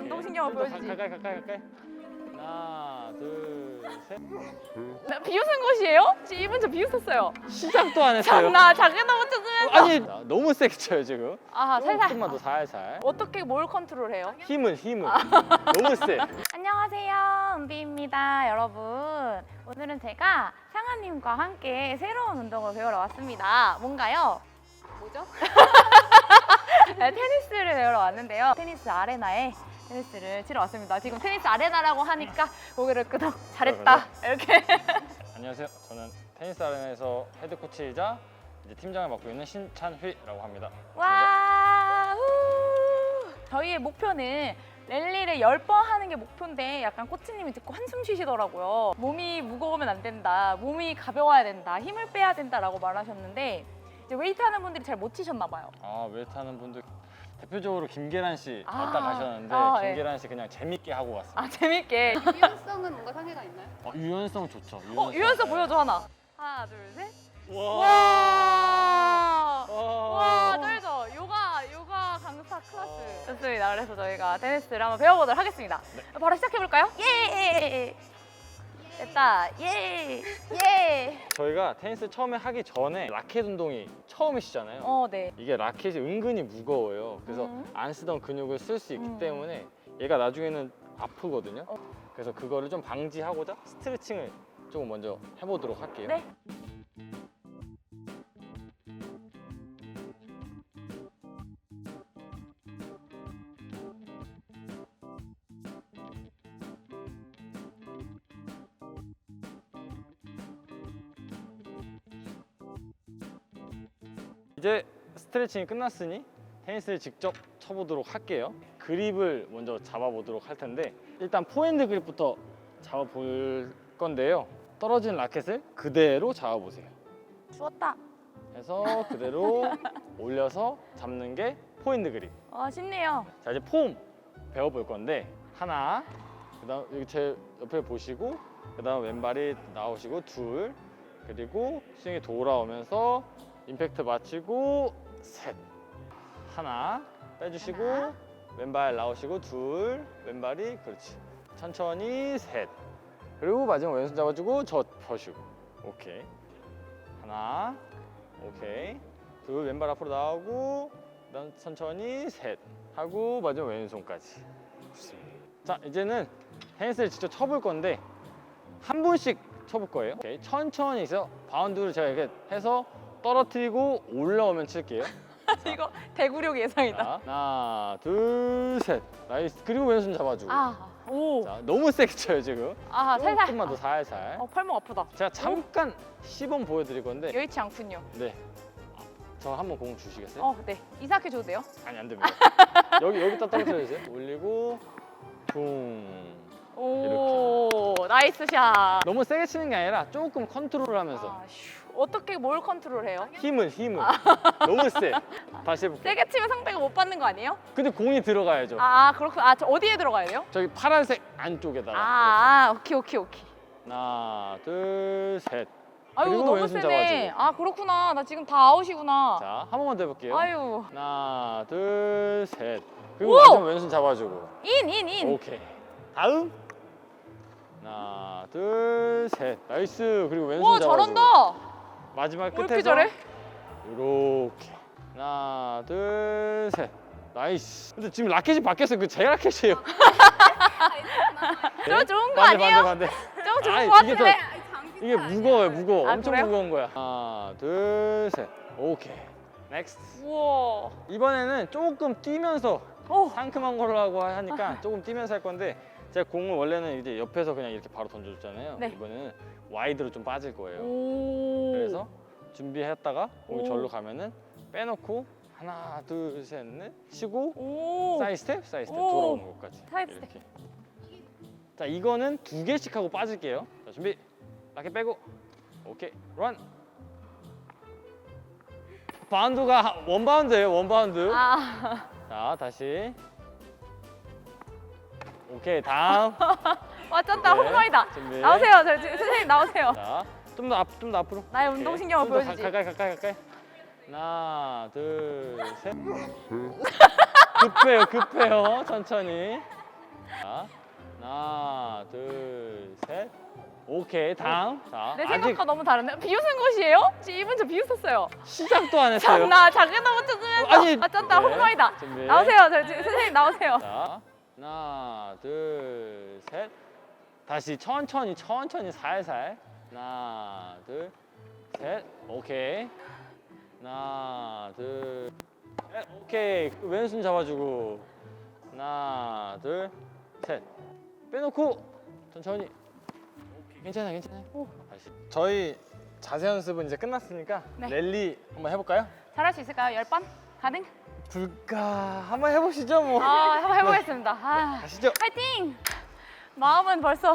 운동신경을 보여주지. 가까이 가까이 가까이. 하나, 둘, 셋. 나 비웃은 것이에요? 지금 이분 저 비웃었어요. 시작도 안 했어요. 장난 작은 거 붙여주면서. 아니, 자, 너무 세게 쳐요 지금. 아 살살. 조금만 더 살살. 어떻게 뭘 컨트롤해요? 힘은 힘은 너무 세. 안녕하세요, 은비입니다, 여러분. 오늘은 제가 상아님과 함께 새로운 운동을 배우러 왔습니다. 뭔가요? 뭐죠? 네, 테니스를 배우러 왔는데요. 테니스 아레나에 테니스를 치러 왔습니다. 지금 테니스 아레나라고 하니까 고개를 끄덕 잘했다 이렇게. 안녕하세요. 저는 테니스 아레나에서 헤드 코치이자 이제 팀장을 맡고 있는 신찬휘라고 합니다. 와, 후. 저희의 목표는 랠리를 10번 하는 게 목표인데 약간 코치님이 듣고 한숨 쉬시더라고요. 몸이 무거우면 안 된다. 몸이 가벼워야 된다. 힘을 빼야 된다라고 말하셨는데 이제 웨이트 하는 분들이 잘 못 치셨나 봐요. 아 웨이트 하는 분들 대표적으로 김계란 씨 아, 왔다 가셨는데 아, 예. 김계란 씨 그냥 재밌게 하고 왔습니다. 아, 재밌게. 유연성은 뭔가 상해가 있나요? 어, 유연성 좋죠. 어, 유연성 보여줘 하나. 하나, 둘, 셋. 와. 와. 떨죠. 요가, 요가 강사 클래스. 좋습니다. 그래서 저희가 테니스를 한번 배워보도록 하겠습니다. 바로 시작해 볼까요? 예! 됐다. 예! 예! 저희가 테니스 처음에 하기 전에 라켓 운동이 처음이시잖아요. 어, 네. 이게 라켓이 은근히 무거워요. 그래서 음. 안 쓰던 근육을 쓸 수 있기 음. 때문에 얘가 나중에는 아프거든요. 어. 그래서 그거를 좀 방지하고자 스트레칭을 조금 먼저 해보도록 할게요. 네. 이제 스트레칭이 끝났으니 테니스를 직접 쳐보도록 할게요. 그립을 먼저 잡아보도록 할 텐데 일단 포핸드 그립부터 잡아볼 건데요. 떨어진 라켓을 그대로 잡아보세요. 추웠다. 해서 그대로 올려서 잡는 게 포핸드 그립. 와, 쉽네요. 자 이제 폼 배워볼 건데 하나 그다음 여기 제 옆에 보시고 그다음 왼발이 나오시고 둘 그리고 스윙이 돌아오면서 임팩트 맞추고 셋. 하나 빼주시고 하나. 왼발 나오시고 둘. 왼발이 그렇지. 천천히 셋. 그리고 마지막 왼손 잡아주고 저 펴시고. 오케이. 하나. 오케이. 둘 왼발 앞으로 나오고 그다음 천천히 셋. 하고 마지막 왼손까지. 좋습니다. 자 이제는 테니스를 직접 쳐볼 건데 한 분씩 쳐볼 거예요. 오케이. 천천히 해서 바운드를 제가 이렇게 해서 떨어뜨리고 올라오면 칠게요. 이거 대구력 예상이다. 자, 하나, 둘, 셋. 나이스. 그리고 왼손 잡아주고. 아, 오. 자, 너무 세게 쳐요 지금. 아, 살살. 조금만 더 살살. 어, 팔목 아프다. 제가 잠깐 시범 보여드릴 건데. 여의치 않군요. 네. 저 한번 공 주시겠어요? 어, 네. 이사해 줘도 돼요? 아니 안 됩니다. 여기 여기다 떨어뜨려 주세요. 올리고 붕. 오, 나이스 샷. 너무 세게 치는 게 아니라 조금 컨트롤하면서 아, 휴. 어떻게 뭘 컨트롤해요? 힘은 힘은 너무 세. 다시 해볼게요. 세게 치면 상대가 못 받는 거 아니에요? 근데 공이 들어가야죠. 아, 그렇군. 아, 저 어디에 들어가야 돼요? 저기 파란색 안쪽에다가. 아, 아, 오케이, 오케이, 오케이. 하나, 둘, 셋. 아유, 그리고 너무 왼손 세네. 잡아주고. 아, 그렇구나. 나 지금 다 아웃이구나. 자, 한 번만 더 해볼게요. 아유. 하나, 둘, 셋. 그리고! 마지막 왼손 잡아주고. 인, 인, 인. 오케이. 다음. 하나, 둘, 셋. 나이스. 그리고 왼손 와, 잡아주고. 잘한다. 마지막 왜 끝에서 이렇게 잘해? 이렇게. 하나, 둘, 셋. 나이스. 근데 지금 라켓이 바뀌었어요. 그 제 라켓이에요. 저 좋은 거 반대, 아니에요? 반대, 반대. 저 좋은 아이, 거 이게 더- 같은데. 이게 무거워요, 무거워. 아, 엄청 그래요? 무거운 거야. 하나, 둘, 셋. 오케이. 넥스트. 우와. 이번에는 조금 뛰면서 오. 상큼한 거라고 하니까 조금 뛰면서 할 건데 제가 공을 원래는 이제 옆에서 그냥 이렇게 바로 던져줬잖아요. 네. 이번에는 와이드로 좀 빠질 거예요. 오. 그래서 준비했다가 공이 오. 절로 가면은 빼놓고 하나, 둘, 셋, 넷 치고 오. 사이드 스텝, 사이드 스텝 오. 돌아오는 것까지. 사이드 스텝. 이렇게. 자, 이거는 두 개씩 하고 빠질게요. 자, 준비. 라켓 빼고. 오케이. 런. 바운드가 원바운드예요, 원바운드. 아. 자, 다시. 오케이, 다음. 와, 쩐다. 네. 홈런이다. 준비. 나오세요. 저, 저, 선생님 나오세요. 자, 좀 더 앞, 좀 더 앞으로. 나의 오케이. 운동신경을 좀더 가- 보여주지. 가까이, 가까이, 가까이. 하나, 둘, 셋. 급해요, 급해요. 천천히. 자, 하나, 둘, 셋. 오케이, 다음. 자, 내 아직 생각과 너무 다른데 비웃은 것이에요? 지금 이분 저 비웃었어요. 시작도 안 했어요. 참나 작게도 붙여주면서 아니, 아 쩐다 네. 홍마이다. 준비. 나오세요. 저 지금 선생님 나오세요. 자, 하나, 둘, 셋. 다시 천천히, 천천히, 살살. 하나, 둘, 셋. 오케이. 하나, 둘, 셋. 오케이. 그 왼손 잡아주고. 하나, 둘, 셋. 빼놓고 천천히. 오케이. 괜찮아, 괜찮아. 오. 다시. 저희 자세 연습은 이제 끝났으니까 네. 랠리 한번 해볼까요? 잘할 수 있을까요? 열 번? 가능? 불가. 한번 해보시죠 뭐. 아 한번 해보겠습니다. 아, 가시죠. 파이팅! 마음은 벌써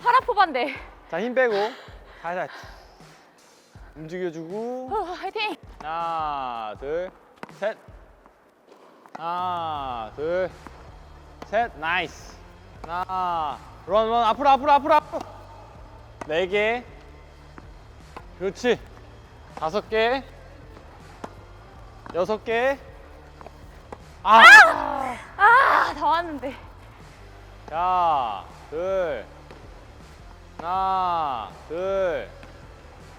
파라포반데. 자 힘 빼고. 살살 움직여주고. 후, 파이팅! 하나 둘셋. 하나 둘셋. 나이스. 하나 런런 앞으로 앞으로 앞으로 앞으로. 네개. 그렇지. 다섯 개. 여섯 개 아 아, 다 왔는데. 자, 둘, 하나, 둘,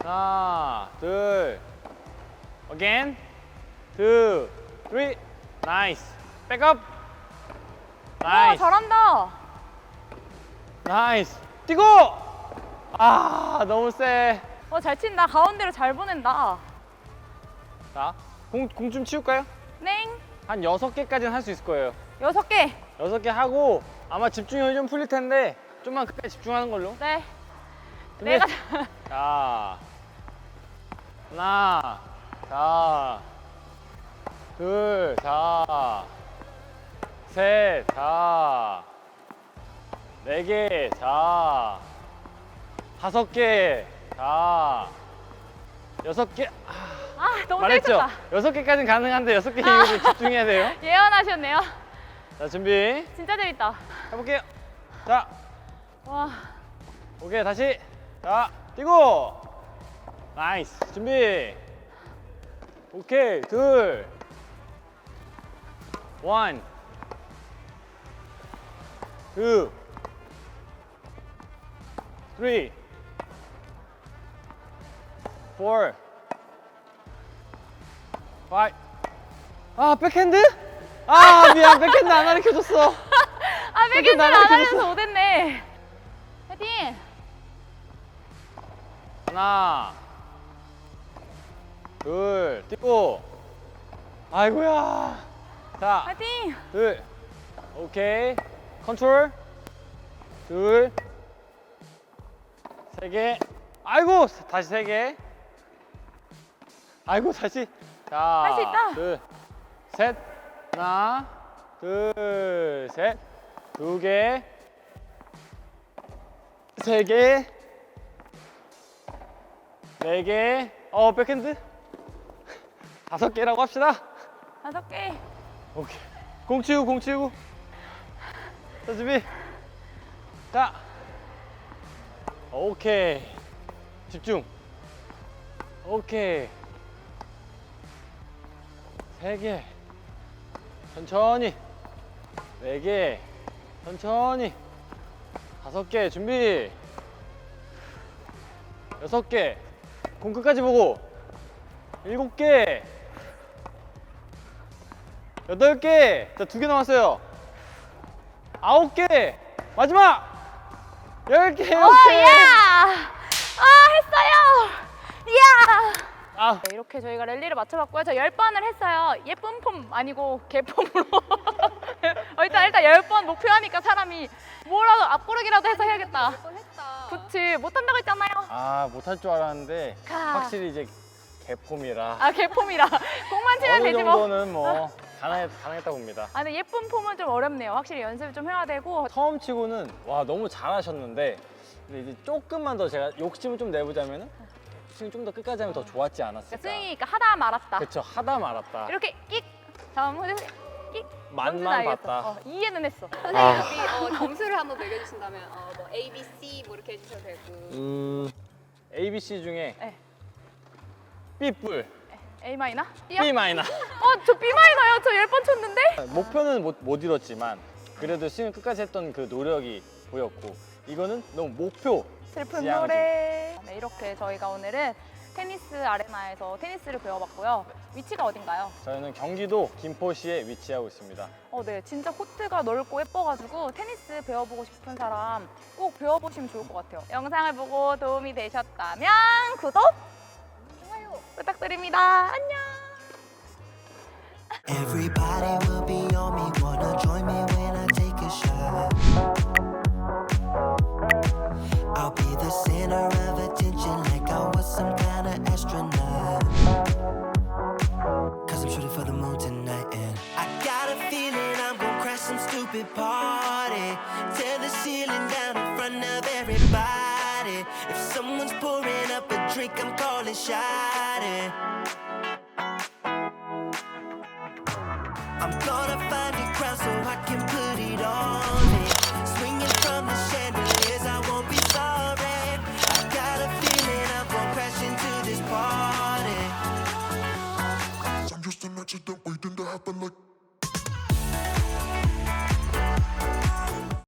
하나, 둘, again, two, three, nice, back up, 와, nice, 잘한다. nice, 뛰고, 아, 너무 세. 어, 잘 친다. 가운데로 잘 보낸다. 자, 공, 공 좀 치울까요? 넹. 한 여섯 개까지는 할 수 있을 거예요. 여섯 개. 여섯 개 하고 아마 집중력이 좀 풀릴 텐데 좀만 그때 집중하는 걸로. 네. 준비. 내가 자, 하나, 자, 둘, 자, 셋, 자, 네 개, 자, 다섯 개, 자, 여섯 개. 아, 너무 말했죠? 재밌었다. 여섯 개까지는 가능한데 여섯 개 이후로 집중해야 돼요. 예언하셨네요. 자, 준비 진짜 재밌다. 해볼게요. 자, 와. 오케이 다시 자 뛰고 나이스 준비 오케이 둘 원, 투, 쓰리, 포, 파이. 아 백핸드? 아 미안 백핸드 안 가르쳐줬어. 아, 백엔드 안 하면서 못했네. 파이팅! 하나, 둘, 뛰고. 아이고야. 자, 파이팅! 둘, 오케이. 컨트롤. 둘, 세 개. 아이고, 다시 세 개. 아이고, 다시. 자, 할 수 있다. 둘, 셋. 하나, 둘, 셋. 두 개. 세 개. 네 개. 어, 백핸드. 다섯 개라고 합시다. 다섯 개. 오케이. 공 치우고, 공 치우고. 자, 준비. 자. 오케이. 집중. 오케이. 세 개. 천천히. 네 개. 천천히. 다섯 개. 준비. 여섯 개. 공 끝까지 보고. 일곱 개. 여덟 개. 자, 두 개 남았어요. 아홉 개. 마지막. 열 개. 어, 오케이. 야! 아, 했어요! 이야! 아, 네, 이렇게 저희가 랠리를 맞춰봤고요. 저 열번을 했어요. 예쁜 폼 아니고 개폼으로. 어, 일단, 일단 열번 목표하니까 사람이 뭐라도 앞구르기라도 해서 해야겠다. 또 했다. 그치, 못한다고 했잖아요. 아 못할 줄 알았는데 가. 확실히 이제 개폼이라 아, 개폼이라. 공만 치면 어느 되지 뭐. 정도는 뭐 가능했, 가능했다고 봅니다. 아, 근데 예쁜 폼은 좀 어렵네요. 확실히 연습을 좀 해야 되고. 처음 치고는 와 너무 잘하셨는데 근데 이제 조금만 더 제가 욕심을 좀 내보자면은 스윙 좀 더 끝까지 하면 더 좋았지 않았을까. 그러니까 스윙이니까 하다 말았다. 그쵸 하다 말았다. 이렇게 끽! 다음 무대 끽! 뭔지는 알겠어. 봤다. 어, 이해는 했어. 선생님 아. 여기 어, 점수를 한번 매겨주신다면 어, 뭐 A, B, C 뭐 이렇게 해주셔도 되고 음 A, B, C 중에 네. B 뿔, A 마이너? B요? B 마이너. 어, 저 B 마이너요. 저열번 쳤는데? 목표는 못, 못 이뤘지만 그래도 스윙 끝까지 했던 그 노력이 보였고 이거는 너무 목표 슬픈 지향 노래. 네, 이렇게 저희가 오늘은 테니스 아레나에서 테니스를 배워봤고요. 위치가 어딘가요? 저희는 경기도 김포시에 위치하고 있습니다. 어, 네. 진짜 코트가 넓고 예뻐가지고 테니스 배워보고 싶은 사람 꼭 배워보시면 좋을 것 같아요. 영상을 보고 도움이 되셨다면 구독, 좋아요 부탁드립니다. 안녕! Everybody will be on me, wanna join me when I take a shot. I'll be the center I'm calling shot. I'm gonna find a crown so I can put it on me. Swinging from the chandeliers, I won't be sorry. I got a feeling I'm gonna crash into this party. I'm just an accident waiting to happen like